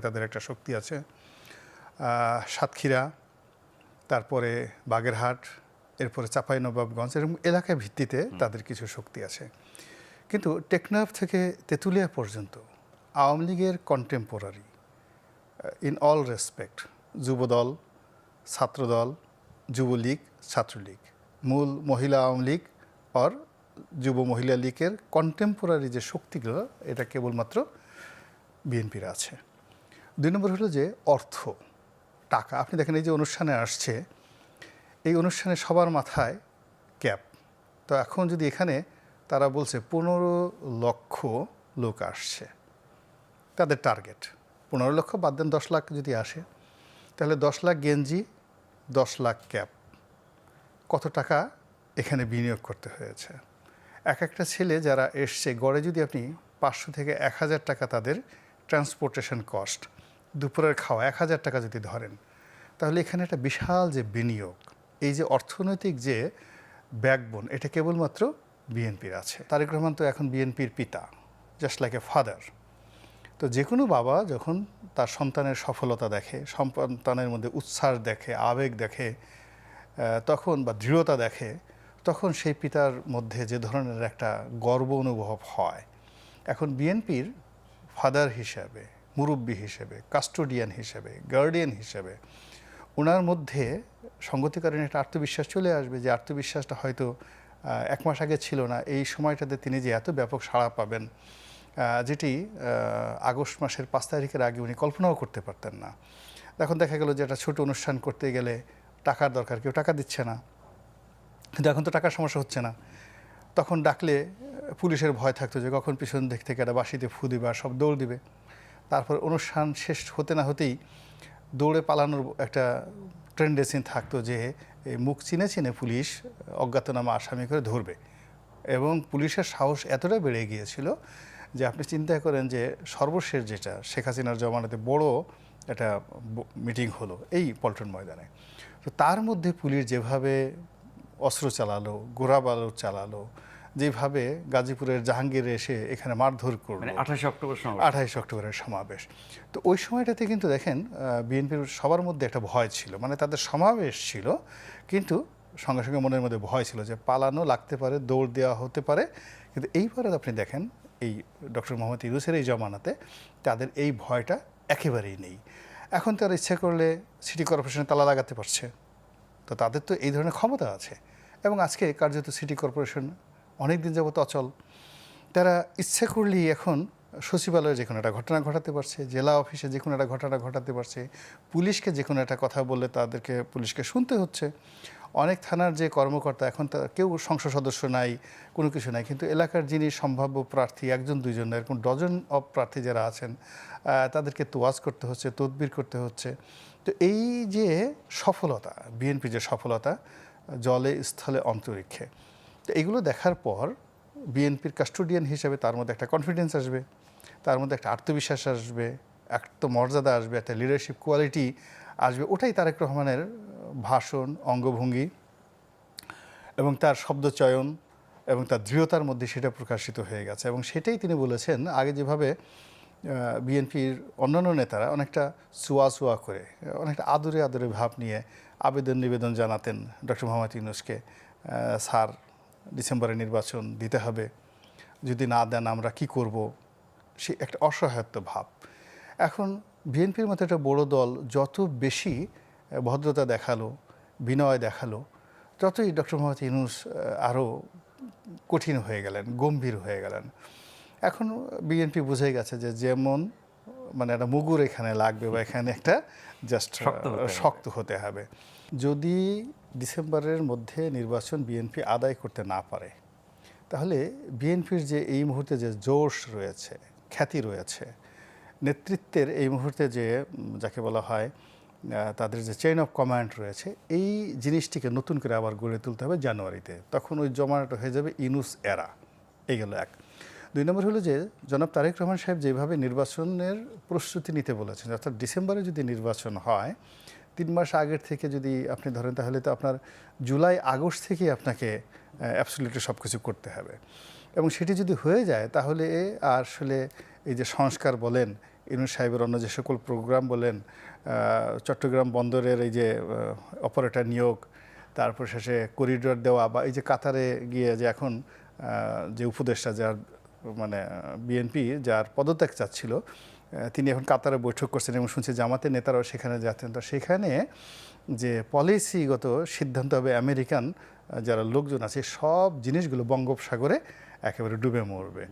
তাদের একটা শক্তি আছে সাতক্ষীরা তারপরে বাগেরহাট এরপরে চাঁপাইনবাবগঞ্জ এরকম এলাকা ভিত্তিতে তাদের কিছু শক্তি আছে। কিন্তু টেকনাফ থেকে তেঁতুলিয়া পর্যন্ত আওয়ামী লীগের contemporary in all respect Jubodal Chhatradal Jubo League Chhatra League মূল মহিলা আওয়ামী লীগ আর যুব মহিলা লীগের কন্টেম্পোরারি যে শক্তিগুলো এটা কেবলমাত্র বিএনপির আছে। দুই নম্বর হলো যে অর্থ, টাকা। আপনি দেখেন এই যে অনুষ্ঠানে আসছে, এই অনুষ্ঠানে সবার মাথায় ক্যাপ। তো এখন যদি এখানে তারা বলছে পনেরো লক্ষ লোক আসছে, তাদের টার্গেট। পনেরো লক্ষ বাদ দেন দশ লাখ যদি আসে, তাহলে দশ লাখ গেঞ্জি, দশ লাখ ক্যাপ। কত টাকা এখানে বিনিয়োগ করতে হয়েছে? এক একটা ছেলে যারা এসছে, গড়ে যদি আপনি পাঁচশো থেকে এক হাজার টাকা তাদের ট্রান্সপোর্টেশন কস্ট দুপুরের খাওয়া, এক হাজার টাকা যদি ধরেন, তাহলে এখানে একটা বিশাল যে বিনিয়োগ, এই যে অর্থনৈতিক যে ব্যাকবোন, এটা কেবলমাত্র বিএনপির আছে। তারেক রহমান তো এখন বিএনপির পিতা জাস্ট লাইক এ ফাদার তো যে কোনো বাবা যখন তার সন্তানের সফলতা দেখে, সন্তানের মধ্যে উচ্ছ্বাস দেখে, আবেগ দেখে তখন বা দৃঢ়তা দেখে, তখন সেই পিতার মধ্যে যে ধরনের একটা গর্ব অনুভব হয়। এখন বিএনপির ফাদার হিসেবে মুরব্বী হিসেবে কাস্টোডিয়ান হিসেবে গার্ডিয়ান হিসেবে ওনার মধ্যে সঙ্গতিকারীন একটা আত্মবিশ্বাস চলে আসবে যে আত্মবিশ্বাসটা হয়তো এক মাস আগে ছিল না। এই সময়টাতে তিনি যে এত ব্যাপক সাড়া পাবেন যেটি আগস্ট মাসের পাঁচ তারিখের আগে উনি কল্পনাও করতে পারতেন না। এখন দেখা গেল যে একটা ছোট অনুষ্ঠান করতে গেলে টাকার দরকার, কেউ টাকা দিচ্ছে না। কিন্তু এখন তো টাকার সমস্যা হচ্ছে না। তখন ডাকলে পুলিশের ভয় থাকতো যে কখন পিছন দিক থেকে একটা বাসিতে ফু দিবে আর সব দৌড় দিবে। তারপর অনুষ্ঠান শেষ হতে না হতেই দৌড়ে পালানোর একটা ট্রেন্ডেসিন থাকতো যে মুখ চিনে চিনে পুলিশ অজ্ঞাতনামা আসামি করে ধরবে। এবং পুলিশের সাহস এতটা বেড়ে গিয়েছিল যে আপনি চিন্তা করেন যে, সর্বশেষ যেটা, শেখ হাসিনার জমানাতে বড় একটা মিটিং হলো এই পল্টন ময়দানে। তো তার মধ্যে পুলিশ যেভাবে অস্ত্র চালালো গোড়া বালুর চালালো যেভাবে গাজীপুরের জাহাঙ্গীরে এসে এখানে মারধর করল। মানে আঠাশে অক্টোবর আঠাইশ অক্টোবরের সমাবেশ। তো ওই সময়টাতে কিন্তু দেখেন বিএনপির সবার মধ্যে একটা ভয় ছিল। মানে তাদের সমাবেশ ছিল কিন্তু সঙ্গে সঙ্গে মনের মধ্যে ভয় ছিল যে পালানো লাগতে পারে দৌড় দেওয়া হতে পারে। কিন্তু এইবারে আপনি দেখেন এই ডক্টর মোহাম্মদ ইউনুসের এই জমানাতে তাদের এই ভয়টা একেবারেই নেই। এখন তারা ইচ্ছে করলে সিটি কর্পোরেশনে তালা লাগাতে পারছে। তো তাদের তো এই ধরনের ক্ষমতা আছে। এবং আজকে কার্যত সিটি কর্পোরেশন অনেক দিন যাবত অচল। তারা ইচ্ছে করলেই এখন সচিবালয়ে যে কোনো একটা ঘটনা ঘটাতে পারছে, জেলা অফিসে যে কোনো একটা ঘটনা ঘটাতে পারছে, পুলিশকে যে কোনো একটা কথা বললে তাদেরকে পুলিশকে শুনতে হচ্ছে। অনেক থানার যে কর্মকর্তা, এখন তা কেউ সংসদ সদস্য নাই, কোনো কিছু নাই, কিন্তু এলাকার যিনি সম্ভাব্য প্রার্থী, একজন, দুইজন, এরকম ডজন অফ প্রার্থী যারা আছেন তাদেরকে তোয়াজ করতে হচ্ছে, তদবির করতে হচ্ছে। তো এই যে সফলতা বিএনপি যে সফলতা, জলে স্থলে অন্তরিক্ষে তো এগুলো দেখার পর বিএনপির কাস্টোডিয়ান হিসেবে তার মধ্যে একটা কনফিডেন্স আসবে, তার মধ্যে একটা আত্মবিশ্বাস আসবে, একটা মর্যাদা আসবে, একটা লিডারশিপ কোয়ালিটি আসবে। ওটাই তারেক রহমানের ভাষণ, অঙ্গভঙ্গি এবং তার শব্দচয়ন এবং তার দৃঢ়তার মধ্যে সেটা প্রকাশিত হয়ে গেছে। এবং সেটাই তিনি বলেছেন, আগে যেভাবে বিএনপির অন্যান্য নেতারা অনেকটা সুয়া সুয়া করে, অনেকটা আদরে আদরে ভাব নিয়ে আবেদন নিবেদন জানাতেন ডক্টর মোহাম্মদ ইউনুসকে স্যার ডিসেম্বরে নির্বাচন দিতে হবে। যদি না দেন আমরা কি করব? সে একটা অসহায়ত্ব ভাব। এখন বিএনপির মতো একটা বড় দল যত বেশি ভদ্রতা দেখাল বিনয় দেখাল ততই ডক্টর মোহাম্মদ ইউনুস আরও কঠিন হয়ে গেলেন গম্ভীর হয়ে গেলেন। এখন বিএনপি বুঝে গেছে যে যেমন মানে একটা মুগুর এখানে লাগবে বা এখানে একটা জাস্ট শক্ত শক্ত হতে হবে। যদি ডিসেম্বরের মধ্যে নির্বাচন বিএনপি আদায় করতে না পারে। তাহলে বিএনপির যে এই মুহূর্তে যে জোশ রয়েছে, খ্যাতি রয়েছে, নেতৃত্বের এই মুহূর্তে যে, যাকে বলা হয় তাদের যে চেইন অফ কমান্ড রয়েছে, এই জিনিসটিকে নতুন করে আবার গড়ে তুলতে হবে জানুয়ারিতে। তখন ওই জমানাটা হয়ে যাবে ইনুস এরা। এই গেল এক। দুই নম্বর হলো যে, জনাব তারেক রহমান সাহেব যেভাবে নির্বাচনের প্রস্তুতি নিতে বলেছেন, অর্থাৎ ডিসেম্বরে যদি নির্বাচন হয় তিন মাস আগের থেকে যদি আপনি ধরেন, তাহলে তো আপনার জুলাই, আগস্ট থেকেই আপনাকে অ্যাবসলিউটলি সব কিছু করতে হবে। এবং সেটি যদি হয়ে যায়, তাহলে আসলে এই যে সংস্কার বলেন ইউনুস সাহেবের অন্য যে সকল প্রোগ্রাম বলেন চট্টগ্রাম বন্দরের এই যে অপারেটর নিয়োগ, তারপর শেষে করিডোর দেওয়া বা এই যে কাতারে গিয়ে যে এখন যে উপদেষ্টা যার মানে বিএনপি যার পদত্যাগ চাচ্ছিল তিনি এখন কাতারে বৈঠক করছেন এবং শুনছি জামাতের নেতারাও সেখানে যাচ্ছেন। তো সেখানে যে পলিসিগত সিদ্ধান্ত হবে আমেরিকান যারা লোকজন আছে, সব জিনিসগুলো বঙ্গোপসাগরে একেবারে ডুবে মরবে।